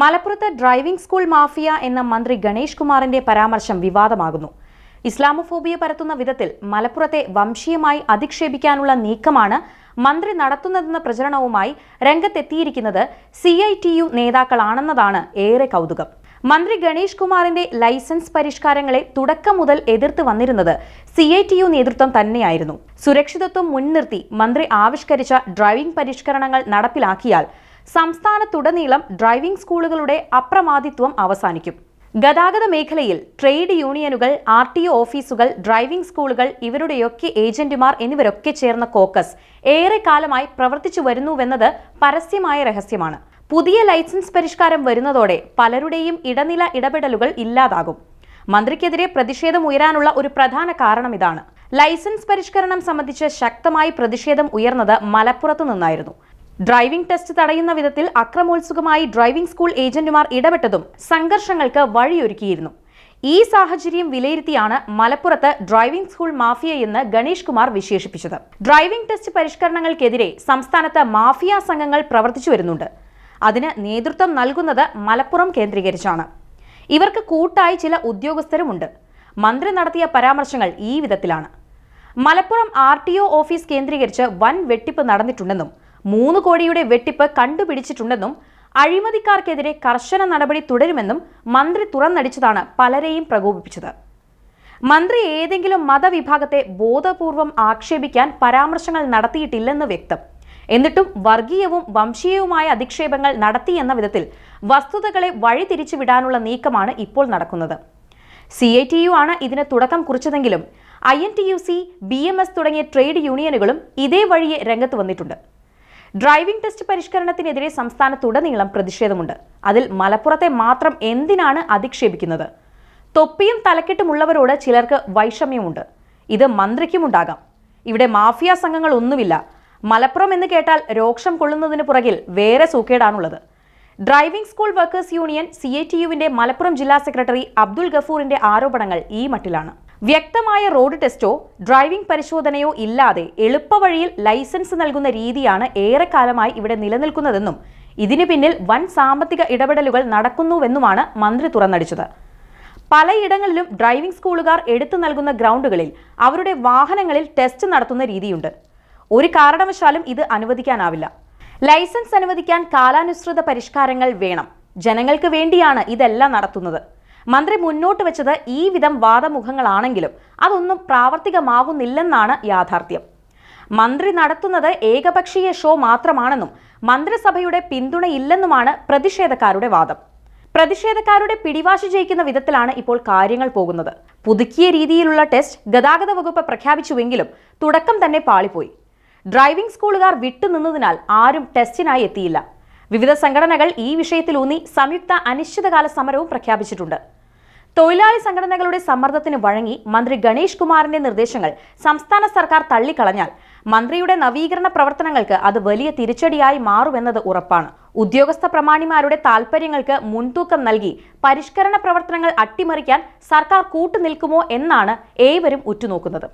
മലപ്പുറത്ത് driving school mafia എന്ന മന്ത്രി ഗണേഷ് കുമാറിന്റെ പരാമർശം വിവാദമാകുന്നു. ഇസ്ലാമോഫോബിയ പരത്തുന്ന വിധത്തിൽ മലപ്പുറത്തെ വംശീയമായി അധിക്ഷേപിക്കാനുള്ള നീക്കമാണ് മന്ത്രി നടത്തുന്നതെന്ന പ്രചരണവുമായി രംഗത്തെത്തിയിരിക്കുന്നത് സി ഐ ടി യു നേതാക്കളാണെന്നതാണ് ഏറെ കൗതുകം. മന്ത്രി ഗണേഷ് കുമാറിന്റെ ലൈസൻസ് പരിഷ്കാരങ്ങളെ തുടക്കം മുതൽ എതിർത്ത് വന്നിരുന്നത് സി ഐ ടി യു നേതൃത്വം തന്നെയായിരുന്നു. സുരക്ഷിതത്വം മുൻനിർത്തി മന്ത്രി ആവിഷ്കരിച്ച ഡ്രൈവിംഗ് പരിഷ്കരണങ്ങൾ നടപ്പിലാക്കിയാൽ സംസ്ഥാനത്തുടനീളം ഡ്രൈവിംഗ് സ്കൂളുകളുടെ അപ്രമാദിത്വം അവസാനിക്കും. ഗതാഗത മേഖലയിൽ ട്രേഡ് യൂണിയനുകൾ ആർ ടി ഒ ഓഫീസുകൾ ഡ്രൈവിംഗ് സ്കൂളുകൾ ഇവരുടെയൊക്കെ ഏജന്റുമാർ എന്നിവരൊക്കെ ചേർന്ന കോക്കസ് ഏറെ കാലമായി പ്രവർത്തിച്ചു വരുന്നുവെന്നത് പരസ്യമായ രഹസ്യമാണ്. പുതിയ ലൈസൻസ് പരിഷ്കാരം വരുന്നതോടെ പലരുടെയും ഇടനില ഇടപെടലുകൾ ഇല്ലാതാകും. മന്ത്രിക്കെതിരെ പ്രതിഷേധം ഉയരാനുള്ള ഒരു പ്രധാന കാരണം ഇതാണ് ലൈസൻസ് പരിഷ്കരണം സംബന്ധിച്ച് ശക്തമായി പ്രതിഷേധം ഉയർന്നത് മലപ്പുറത്തു നിന്നായിരുന്നു. ഡ്രൈവിംഗ് ടെസ്റ്റ് തടയുന്ന വിധത്തിൽ അക്രമോത്സുകമായി ഡ്രൈവിംഗ് സ്കൂൾ ഏജന്റുമാർ ഇടപെട്ടതും സംഘർഷങ്ങൾക്ക് വഴിയൊരുക്കിയിരുന്നു. ഈ സാഹചര്യം വിലയിരുത്തിയാണ് മലപ്പുറത്ത് ഡ്രൈവിംഗ് സ്കൂൾ മാഫിയ എന്ന് ഗണേഷ് കുമാർ വിശേഷിപ്പിച്ചത്. ഡ്രൈവിംഗ് ടെസ്റ്റ് പരിഷ്കരണങ്ങൾക്കെതിരെ സംസ്ഥാനത്ത് മാഫിയ സംഘങ്ങൾ പ്രവർത്തിച്ചു വരുന്നുണ്ട്. അതിന് നേതൃത്വം നൽകുന്നത് മലപ്പുറം കേന്ദ്രീകരിച്ചാണ്. ഇവർക്ക് കൂട്ടായി ചില ഉദ്യോഗസ്ഥരുമുണ്ട്. മന്ത്രി നടത്തിയ പരാമർശങ്ങൾ ഈ വിധത്തിലാണ്. മലപ്പുറം ആർ ഓഫീസ് കേന്ദ്രീകരിച്ച് വൻ വെട്ടിപ്പ് നടന്നിട്ടുണ്ടെന്നും മൂന്ന് കോടിയുടെ വെട്ടിപ്പ് കണ്ടുപിടിച്ചിട്ടുണ്ടെന്നും അഴിമതിക്കാർക്കെതിരെ കർശന നടപടി തുടരുമെന്നും മന്ത്രി തുറന്നടിച്ചതാണ് പലരെയും പ്രകോപിപ്പിച്ചത്. മന്ത്രി ഏതെങ്കിലും മതവിഭാഗത്തെ ബോധപൂർവം ആക്ഷേപിക്കാൻ പരാമർശങ്ങൾ നടത്തിയിട്ടില്ലെന്ന് വ്യക്തം. എന്നിട്ടും വർഗീയവും വംശീയവുമായ അധിക്ഷേപങ്ങൾ നടത്തിയെന്ന വിധത്തിൽ വസ്തുതകളെ വഴിതിരിച്ചുവിടാനുള്ള നീക്കമാണ് ഇപ്പോൾ നടക്കുന്നത്. സി ഐ ടി യു ആണ് ഇതിന് തുടക്കം കുറിച്ചതെങ്കിലും I N T U C B M S തുടങ്ങിയ ട്രേഡ് യൂണിയനുകളും ഇതേ വഴിയെ രംഗത്ത് വന്നിട്ടുണ്ട്. ഡ്രൈവിംഗ് ടെസ്റ്റ് പരിഷ്കരണത്തിനെതിരെ സംസ്ഥാനത്തുടനീളം പ്രതിഷേധമുണ്ട്. അതിൽ മലപ്പുറത്തെ മാത്രം എന്തിനാണ് അധിക്ഷേപിക്കുന്നത്? തൊപ്പിയും തലക്കെട്ടുമുള്ളവരോട് ചിലർക്ക് വൈഷമ്യമുണ്ട്. ഇത് മന്ത്രിക്കുമുണ്ടാകാം. ഇവിടെ മാഫിയ സംഘങ്ങൾ ഒന്നുമില്ല. മലപ്പുറം എന്ന് കേട്ടാൽ രോക്ഷം കൊള്ളുന്നതിന് പുറകിൽ വേറെ സൂക്കേടാണുള്ളത്. Driving school workers union C Malappuram ജില്ലാ സെക്രട്ടറി അബ്ദുൽ ഗഫൂറിന്റെ ആരോപണങ്ങൾ ഈ മട്ടിലാണ്. വ്യക്തമായ റോഡ് ടെസ്റ്റോ ഡ്രൈവിംഗ് പരിശോധനയോ ഇല്ലാതെ എളുപ്പവഴിയിൽ ലൈസൻസ് നൽകുന്ന രീതിയാണ് ഏറെക്കാലമായി ഇവിടെ നിലനിൽക്കുന്നതെന്നും ഇതിനു പിന്നിൽ വൻ സാമ്പത്തിക ഇടപെടലുകൾ നടക്കുന്നുവെന്നുമാണ് മന്ത്രി തുറന്നടിച്ചത്. പലയിടങ്ങളിലും ഡ്രൈവിംഗ് സ്കൂളുകാർ എടുത്തു നൽകുന്ന ഗ്രൗണ്ടുകളിൽ അവരുടെ വാഹനങ്ങളിൽ ടെസ്റ്റ് നടത്തുന്ന രീതിയുണ്ട്. ഒരു കാരണവശാലും ഇത് അനുവദിക്കാനാവില്ല. ലൈസൻസ് അനുവദിക്കാൻ കാലാനുസൃത പരിഷ്കാരങ്ങൾ വേണം. ജനങ്ങൾക്ക് വേണ്ടിയാണ് ഇതെല്ലാം നടത്തുന്നത്. മന്ത്രി മുന്നോട്ട് വെച്ചത് ഈ വിധം വാദമുഖങ്ങളാണെങ്കിലും അതൊന്നും പ്രാവർത്തികമാകുന്നില്ലെന്നാണ് യാഥാർത്ഥ്യം. മന്ത്രി നടത്തുന്നത് ഏകപക്ഷീയ ഷോ മാത്രമാണെന്നും മന്ത്രിസഭയുടെ പിന്തുണയില്ലെന്നുമാണ് പ്രതിഷേധക്കാരുടെ വാദം. പ്രതിഷേധക്കാരുടെ പിടിവാശി ജയിക്കുന്ന വിധത്തിലാണ് ഇപ്പോൾ കാര്യങ്ങൾ പോകുന്നത്. പുതുക്കിയ രീതിയിലുള്ള ടെസ്റ്റ് ഗതാഗത വകുപ്പ് പ്രഖ്യാപിച്ചുവെങ്കിലും തുടക്കം തന്നെ പാളിപ്പോയി. ഡ്രൈവിംഗ് സ്കൂളുകാർ വിട്ടുനിന്നതിനാൽ ആരും ടെസ്റ്റിനായി എത്തിയില്ല. വിവിധ സംഘടനകൾ ഈ വിഷയത്തിലൂന്നി സംയുക്ത അനിശ്ചിതകാല സമരവും പ്രഖ്യാപിച്ചിട്ടുണ്ട്. തൊഴിലാളി സംഘടനകളുടെ സമ്മർദ്ദത്തിന് വഴങ്ങി മന്ത്രി ഗണേഷ് കുമാറിന്റെ നിർദ്ദേശങ്ങൾ സംസ്ഥാന സർക്കാർ തള്ളിക്കളഞ്ഞാൽ മന്ത്രിയുടെ നവീകരണ പ്രവർത്തനങ്ങൾക്ക് അത് വലിയ തിരിച്ചടിയായി മാറുമെന്നത് ഉറപ്പാണ്. ഉദ്യോഗസ്ഥ പ്രമാണിമാരുടെ താൽപ്പര്യങ്ങൾക്ക് മുൻതൂക്കം നൽകി പരിഷ്കരണ പ്രവർത്തനങ്ങൾ അട്ടിമറിക്കാൻ സർക്കാർ കൂട്ടുനിൽക്കുമോ എന്നാണ് ഏവരും ഉറ്റുനോക്കുന്നത്.